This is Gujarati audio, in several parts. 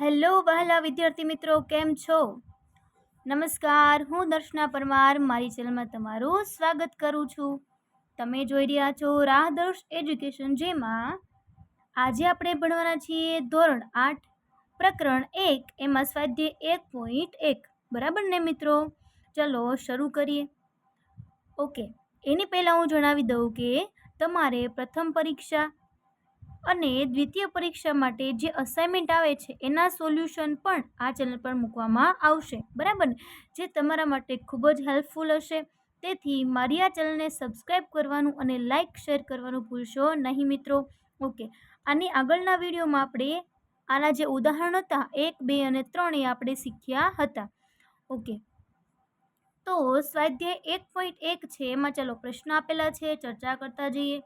હેલો વહેલા વિદ્યાર્થી મિત્રો, કેમ છો? નમસ્કાર, હું દર્શના પરમાર, મારી ચેનલમાં તમારું સ્વાગત કરું છું. તમે જોઈ રહ્યા છો રાહદર્શ એજ્યુકેશન, જેમાં આજે આપણે ભણવાના છીએ ધોરણ આઠ, પ્રકરણ એક, એમાં સ્વાધ્યાય એક પોઈન્ટ એક. બરાબર ને મિત્રો? ચલો શરૂ કરીએ. ઓકે, એની પહેલાં હું જણાવી દઉં કે તમારે પ્રથમ પરીક્ષા અને દ્વિતીય પરીક્ષા માટે જે અસાઇનમેન્ટ આવે છે, એના સોલ્યુશન પણ આ ચેનલ પર મૂકવામાં આવશે. બરાબર ને? જે તમારા માટે ખૂબ જ હેલ્પફુલ હશે. તેથી મારી આ ચેનલને સબસ્ક્રાઈબ કરવાનું અને લાઇક શેર કરવાનું ભૂલશો નહીં મિત્રો. ઓકે. આની આગળના વિડીયોમાં આપણે આના જે ઉદાહરણ હતા, એક, બે અને ત્રણ એ આપણે શીખ્યા હતા. ઓકે. તો સ્વાધ્યાય એક પોઈન્ટ એક છે, એમાં ચાલો પ્રશ્ન આપેલા છે, ચર્ચા કરતા જઈએ.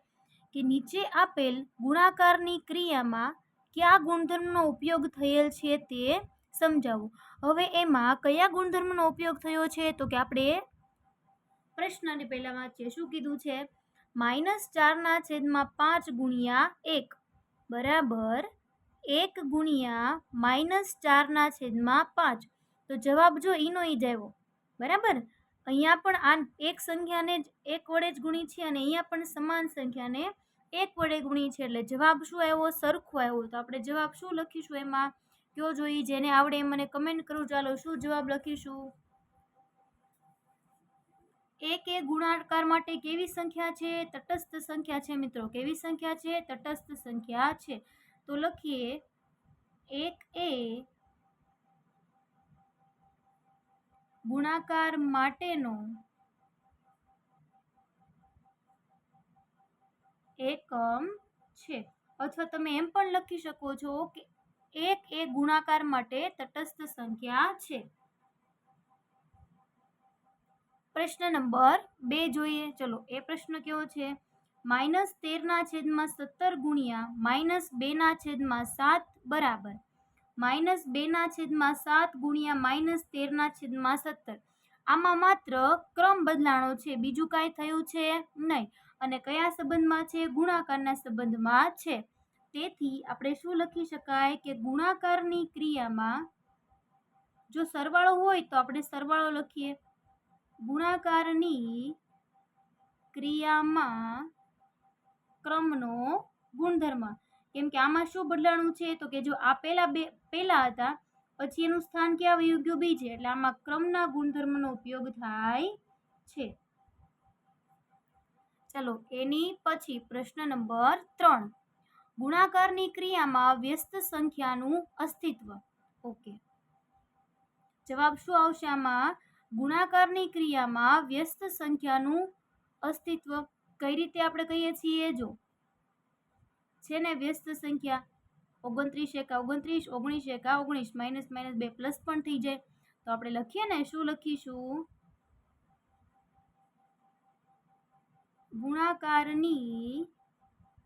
કે નીચે આપેલ ગુણાકારની ક્રિયામાં કયા ગુણધર્મનો ઉપયોગ થયેલ છે તે સમજાવો. હવે એમાં કયા ગુણધર્મનો ઉપયોગ થયો છે તો કે આપણે પ્રશ્નને પહેલાં વાંચીએ. શું કીધું છે? માઇનસ ચારના છેદમાં પાંચ ગુણ્યા એક. બરાબર? એક ગુણ્યા માઇનસ ચારના છેદમાં પાંચ. તો જવાબ જો ઈનો ઈ જ બરાબર? અહીંયા પણ આ એક સંખ્યાને જ, એક વડે જ ગુણી છે અને અહીંયા પણ સમાન સંખ્યાને એક વડે ગુણી છે એટલે જવાબ શું આવ્યો? સરખો આવ્યો. તો આપણે જવાબ શું લખીશું એમાં? કયો જોઈ જેને આવડે એ મને કમેન્ટ કરું. ચાલો, શું જવાબ લખીશું? એક એ ગુણાકાર માટે કેવી સંખ્યા છે? તટસ્થ સંખ્યા છે મિત્રો. કેવી સંખ્યા છે? તટસ્થ સંખ્યા છે. તો લખીએ. એક એ ગુણાકાર માટેનો એકમ છે. અથવા તમે એમ પણ લખી શકો છો કે એક એ ગુણાકાર માટે તટસ્થ સંખ્યા છે. પ્રશ્ન નંબર બે જોઈએ. ચલો, એ પ્રશ્ન કેવો છે? માઇનસ તેરના છેદમાં સત્તર ગુણ્યા માઇનસ બેના છેદમાં સાત બરાબર. માઇનસ બેના છેદમાં સાત ગુણ્યા માઇનસ તેરના છેદમાં સત્તર. આમાં માત્ર ક્રમ બદલાણો છે. બીજું કાંઈ થયું છે નહીં. અને કયા સંબંધમાં છે? ગુણાકારના સંબંધમાં છે. તેથી આપણે શું લખી શકાય કે ગુણાકારની ક્રિયામાં જો સરવાળો હોય તો આપણે સરવાળો લખીએ. ગુણાકારની ક્રિયામાં ક્રમનો ગુણધર્મ. કેમ કે આમાં શું બદલાણું છે? તો કે જો આ પહેલા બે, પહેલા હતા, પછી એનું સ્થાન ક્યાં વયું? ગયું? બીજે. એટલે આમાં ક્રમના ગુણધર્મનો ઉપયોગ થાય છે. ચલો, એની પછી પ્રશ્ન નંબર ત્રણ. ગુણાકારની ક્રિયામાં વ્યસ્ત સંખ્યાનું અસ્તિત્વ. ઓકે. જવાબ શું આવશે આમાં? ગુણાકારની ક્રિયામાં વ્યસ્ત સંખ્યાનું અસ્તિત્વ. કઈ રીતે આપણે કહીએ છીએ? જો, છે ને વ્યસ્ત સંખ્યા? ઓગણત્રીસ એકા ઓગણત્રીસ, ઓગણીસ એકા ઓગણીસ. માઇનસ માઇનસ બે, પ્લસ પણ થઈ જાય. તો આપણે લખીએ ને, શું લખીશું? ગુણાકારની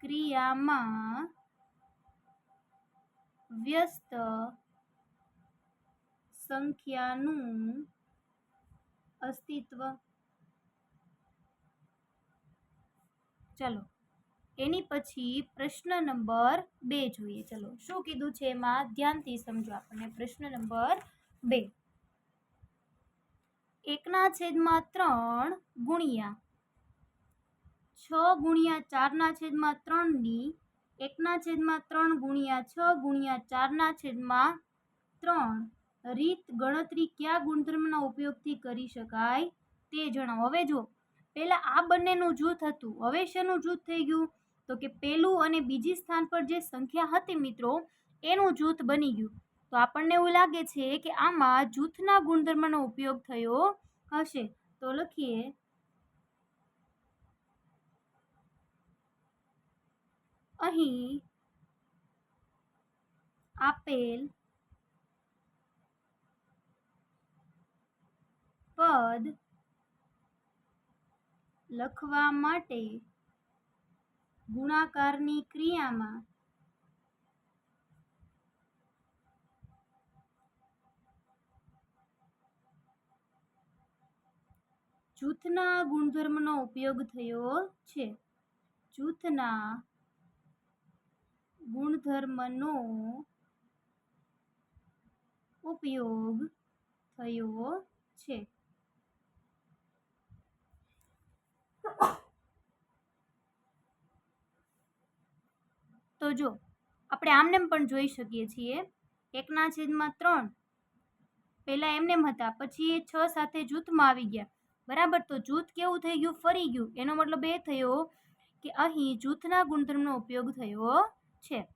ક્રિયામાં વ્યસ્ત સંખ્યાનું અસ્તિત્વ. ચલો, એની પછી પ્રશ્ન નંબર બે જોઈએ. ચલો, શું કીધું છે એમાં? ધ્યાનથી સમજો આપણને. પ્રશ્ન નંબર બે. એકના છેદમાં ત્રણ ગુણ્યા છ ગુણ્યા ચારના છેદમાં ત્રણની એકના છેદમાં ત્રણ ગુણ્યા છ ગુણ્યા ચારના છેદમાં ત્રણ. રીત ગણતરી કયા ગુણધર્મના ઉપયોગથી કરી શકાય તે જણાવો. હવે જો પહેલાં આ બંનેનું જૂથ હતું. હવે શેનું જૂથ થઈ ગયું? તો કે પહેલું અને બીજી સ્થાન પર જે સંખ્યા હતી મિત્રો, એનું જૂથ બની ગયું. તો આપણને એવું લાગે છે કે આમાં જૂથના ગુણધર્મનો ઉપયોગ થયો હશે. તો લખીએ. અહીં આપેલ પદ લખવા માટે ગુણાકારની ક્રિયામાં જૂથના ગુણધર્મનો ઉપયોગ થયો છે. જૂથના ગુણધર્મનો ઉપયોગ થયો છે. તો જો, આપણે આમનેમ પણ જોઈ શકીએ છીએ. એકના છેદમાં ત્રણ. પહેલાં એમનેમ હતા, પછી એ છ સાથે જૂથમાં આવી ગયા. બરાબર, તો જૂથ કેવું થઈ ગયું? ફરી ગયું. એનો મતલબ એ થયો કે અહીં જૂથના ગુણધર્મનો ઉપયોગ થયો છે.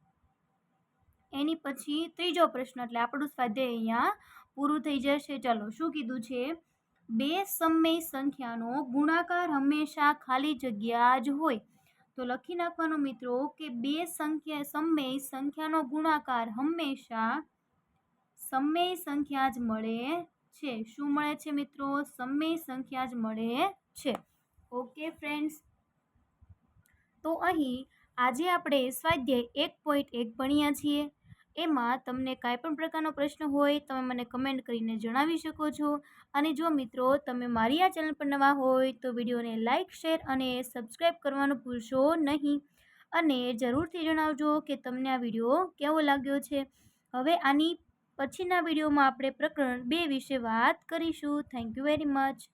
એની પછી ત્રીજો પ્રશ્ન, એટલે આપણું સ્વાધ્યાય અહીંયા પૂરું થઈ જશે. ચલો, શું કીધું છે? બે સમય સંખ્યાનો ગુણાકાર હંમેશા ખાલી જગ્યા જ હોય. તો લખી નાખવાનો મિત્રો કે બે સંખ્યા, સમય સંખ્યાનો ગુણાકાર હંમેશા સમય સંખ્યા જ મળે છે. શું મળે છે મિત્રો? સમય સંખ્યા જ મળે છે. Okay, friends. તો અહીં આજે આપણે સ્વાધ્યાય એક પોઈન્ટ એક ભણ્યા છીએ. એમાં તમને કાંઈ પણ પ્રકારનો પ્રશ્ન હોય, તમે મને કમેન્ટ કરીને જણાવી શકો છો. અને જો મિત્રો તમે મારી આ ચેનલ પર નવા હોય, તો વિડીયોને લાઇક શેર અને સબસ્ક્રાઈબ કરવાનું ભૂલશો નહીં. અને જરૂરથી જણાવજો કે તમને આ વીડિયો કેવો લાગ્યો છે. હવે આની પછીના વિડીયોમાં આપણે પ્રકરણ બે વિશે વાત કરીશું. Thank you very much